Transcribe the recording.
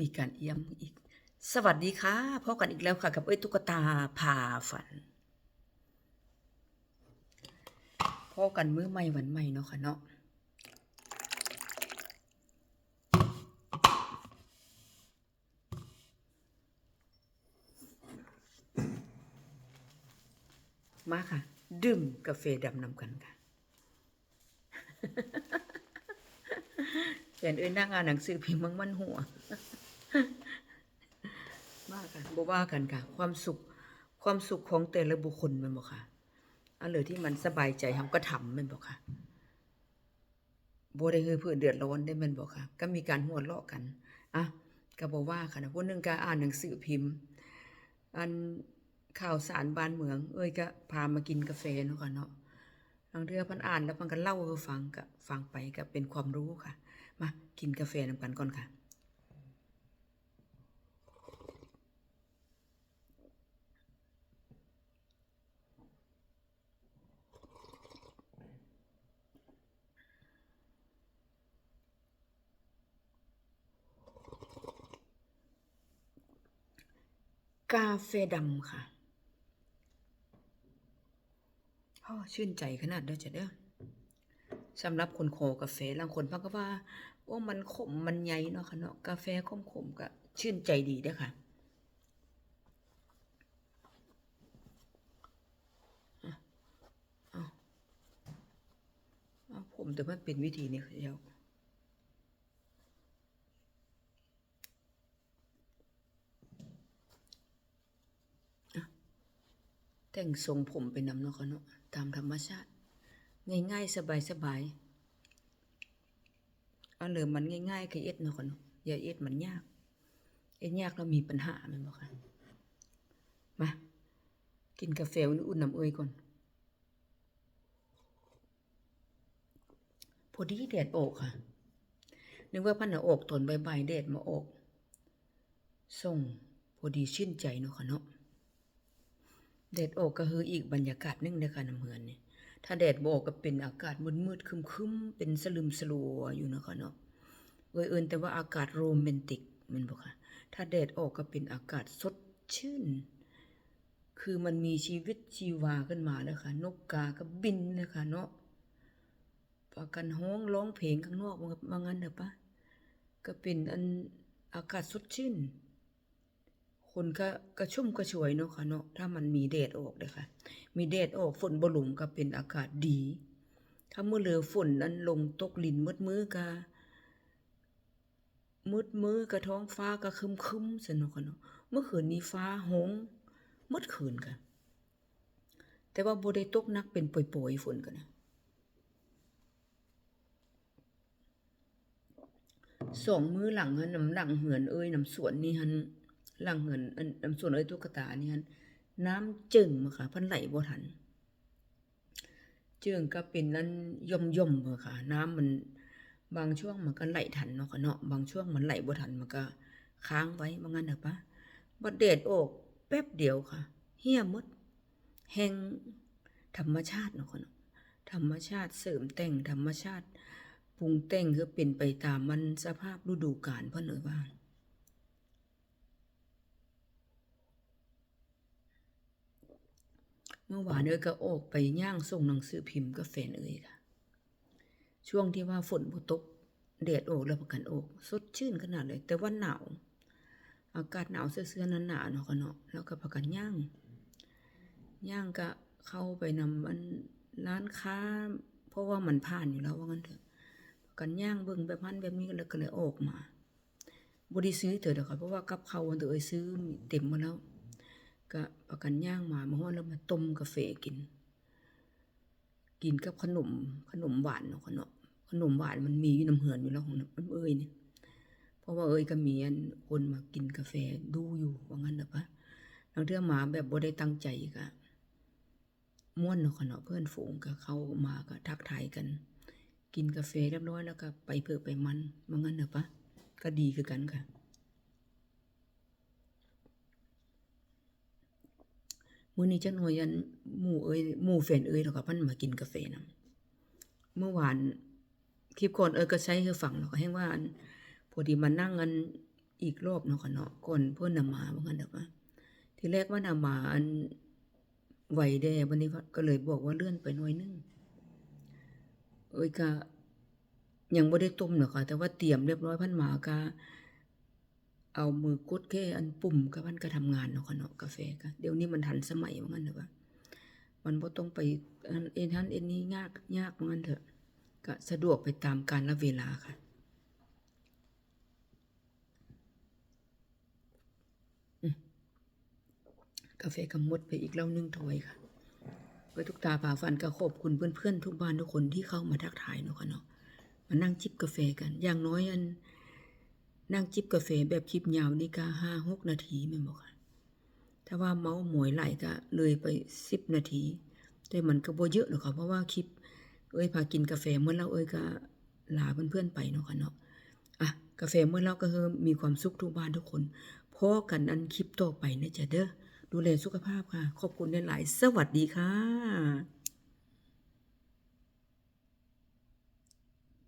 มีการเอี่ยมอีก สวัสดีค่ะพบกันอีกแล้วค่ะ กับเอ้ยตุ๊กตาพาฝันพบกันมื้อใหม่วันใหม่เนาะค่ะเนาะมาค่ะ ดื่มกาแฟดำนำกันค่ะ แฟนเอ้ยนั่งอ่านหนังสือพิมพ์มังมันหัวว่ากันบ่ว่ากันค่ะ ความสุขความสุขของแต่ละบุคคลมันบ่ค่ะอันเลยที่มันสบายใจทำก็ทำมันบ่ค่ะบ่ได้คือเพื่อเดือดร้อนได้มันบ่ค่ะ ก็มีการหัวเราะกันอะก็บ่ว่าค่ะนะผู้หนึงก็อ่านหนังสือพิมพ์ อันข่าวสารบ้านเมือง เอ้ยก็พามากินกาแฟเนาะค่ะเนาะบางเทื่อพันอ่านแล้วพันก็เล่าให้ฟังก็ฟังไปก็เป็นความรู้ค่ะ มากินกาแฟนำกันก่อนค่ะ กาแฟดำค่ะพ่อชื่นใจขนาดเด้อจ้ะเด้อ สำหรับคนโคกาแฟบางคนพักก็ว่าโอ้มันขมมันใหญ่เนาะค่ะเนาะกาแฟขมขมก็ชื่นใจดีเด้อค่ะอะเอาเอาผมแต่มันเป็นวิธีนี้เดียวแต่งทรงผมเป็นนำเนาะค่ะเนาะตามธรรมชาติ ง่ายๆ สบายๆเอาเลยมันง่ายๆคือเอ็ดเนาะค่ะเนอย่าเอ็ดมันยาก เอ็ดยากแล้วมีปัญหาแมันบ่ค่ะ มา กินกาแฟอุ่นๆน้ำเอ้ยก่อน พอดีแดดออกค่ะ นึกว่าพันน่ะอกตอนบ่ายๆแดดมาออก ส่งพอดีชื่นใจเนาะค่ะเนาะแดดออกก็คืออีกบรรยากาศหนึงในการนำเฮือนเนี่ย ถ้าแดดบออกก็เป็นอากาศมืดๆคึมๆเป็นสลึมสลัวอยู่นะคะเนาะเอยเอินแต่ว่าอากาศโรแมนติกมันบ่ค่ะ ถ้าแดดออกก็เป็นอากาศสดชื่น คือมันมีชีวิตชีวาขึ้นมาแล้วค่ะ นกกาก็บินนะคะเนาะปากันฮ้องร้องเพลงข้างนอกว่างั้นเด้อปะก็เป็นอันอากาศสดชื่น คนก็กระชุ่มกระชวยเนาะค่ะเนาะถ้ามันมีแดดออกเด้อค่ะ มีแดดออกฝนบหลุมก็เป็นอากาศดี ถ้าเมื่อเหลือฝนนั้นลงตกลินมืดมือก็มืดมือก็ท้องฟ้าก็คึมคึมๆซะเนาะค่ะเนาะเมื่อคืนนี้ฟ้าหงมืดคืนค่ะ แต่ว่าบ่ได้ตกนักเป็นป่อยๆฝนกันนะสองมือหลังหันน้ำหลังเหือนเอ้ยน้ำสวนนี่หัน หลังเหือนอันน้ำสวนเอ้ยตุ๊กตานี่หันน้ำจึงมาค่ะพันไหลบ่ทันจึงก็เป็นนั้นย่อมย่อมมาค่ะ น้ำมันบางช่วงมันก็ไหลทันเนาะค่ะเนาะบางช่วงมันไหลบ่ทันมันก็ค้างไว้ว่างั้นเถอะปะบัดเดดออกแป๊บเดียวค่ะ เหี่ยหมด แห่งธรรมชาติเนาะค่ะเนาะธรรมชาติเสริมแต่งธรรมชาติปรุงแต่งคือเป็นไปตามมันสภาพฤดูกาลเพิ่นเอ่ยว่า เมื่อวานเอ้ยก็ออกไปย่างส่งหนังสือพิมพ์กับแฟนเอ้ยค่ะ ช่วงที่ว่าฝนบ่ตกแดดออกแล้วประกันออก สดชื่นขนาดเลย แต่ว่าหนาวอากาศหนาวเสื้อๆนั้นหนาเนาะค่ะเนาะแล้วก็ประกันย่างย่างก็เข้าไปนำอันร้านค้า เพราะว่ามันผ่านอยู่แล้วว่างั้นเถอะประกันย่างเบิ่งแบบนั้นแบบนี้แล้วก็เลยออกมาบ่ได้ซื้อเถอะเด้อค่ะเพราะว่ากับเขาวันเตอเอ้ยซื้อเต็มหมาแล้ว ก็ประกันย่างมามาฮอแล้วมาต้มกาแฟกิน กินกับขนมขนมหวานเนาะขนมขนมหวานมันมีอยู่น้ำเหือนอยู่แล้วของน้ำเอ้ยเนี่ยเพราะว่าเอ้ยก็มีอันคนมากินกาแฟดูอยู่ว่างั้นเด้อปะบางเทื่อมาแบบบ่ได้ตั้งใจก็ม่วนเนาะค่ะเนาะเพื่อนฝูงก็เข้ามาก็ทักทายกัน กินกาแฟเรียบร้อยแล้วก็ไปเพื่อไปมันว่างั้นเด้อปะก็ดีคือกันค่ะ มื้อนี้จักหน่อยอันหมู่เอ้ยหมู่แฟนเอ้ยแล้วก็เพิ่นมากินกาแฟนำเมื่อวานคลิปก่อนเอ้ยก็ใช้คือฟังแล้วก็แฮงว่าพอดีมานั่งอันอีกรอบเนาะค่ะเนาะก่อนเพิ่นน่ะมาว่างั้นเด้อว่าทีแรกว่าน่ะมาอันไหวแด่บัดนี้ก็เลยบอกว่าเลื่อนไปหน่อยนึงเอ้ยก็ยังบ่ได้ต้มเนาะค่ะ แต่ว่าเตรียมเรียบร้อยพันหมาก็ เอามือกดแค่อันปุ่มก็มันก็ทำงานเนาะค่ะเนาะกาแฟก็เดี๋ยวนี้มันทันสมัยว่างั้นเด้อว่ามันบ่ต้องไปอันเอ็นหันเอ็นนี้ยากยากว่างั้นเถอะก็สะดวกไปตามกาลเวลาค่ะกาแฟก็หมดไปอีกแล้วหนึ่งถ้วยค่ะเพื่อทุกตาผ่าฟันก็ขอบคุณเพื่อนๆ ทุกบ้านทุกคนที่เข้ามาทักทายเนาะค่ะเนาะมานั่งจิบกาแฟกัน อย่างน้อยอัน นั่งจิบกาแฟแบบคลิปยาวนี่ก็ห้าหกนาทีแม่นบ่ค่ะถ้าว่าเมาหมอยไหลก็เลยไปสิบนาที แต่มันก็บ่เยอะหรอกค่ะเพราะว่าคลิป เอ้ยพากินกาแฟเมื่อเราเอ้ยก็ลาเพื่อนๆไปเนาะค่ะเนาะอะกาแฟเมื่อเราก็คือมีความสุขทุกบ้านทุกคนพอกันอันคลิปต่อไปนะจ๊ะเด้อดูแลสุขภาพค่ะ ขอบคุณหลายๆสวัสดีค่ะ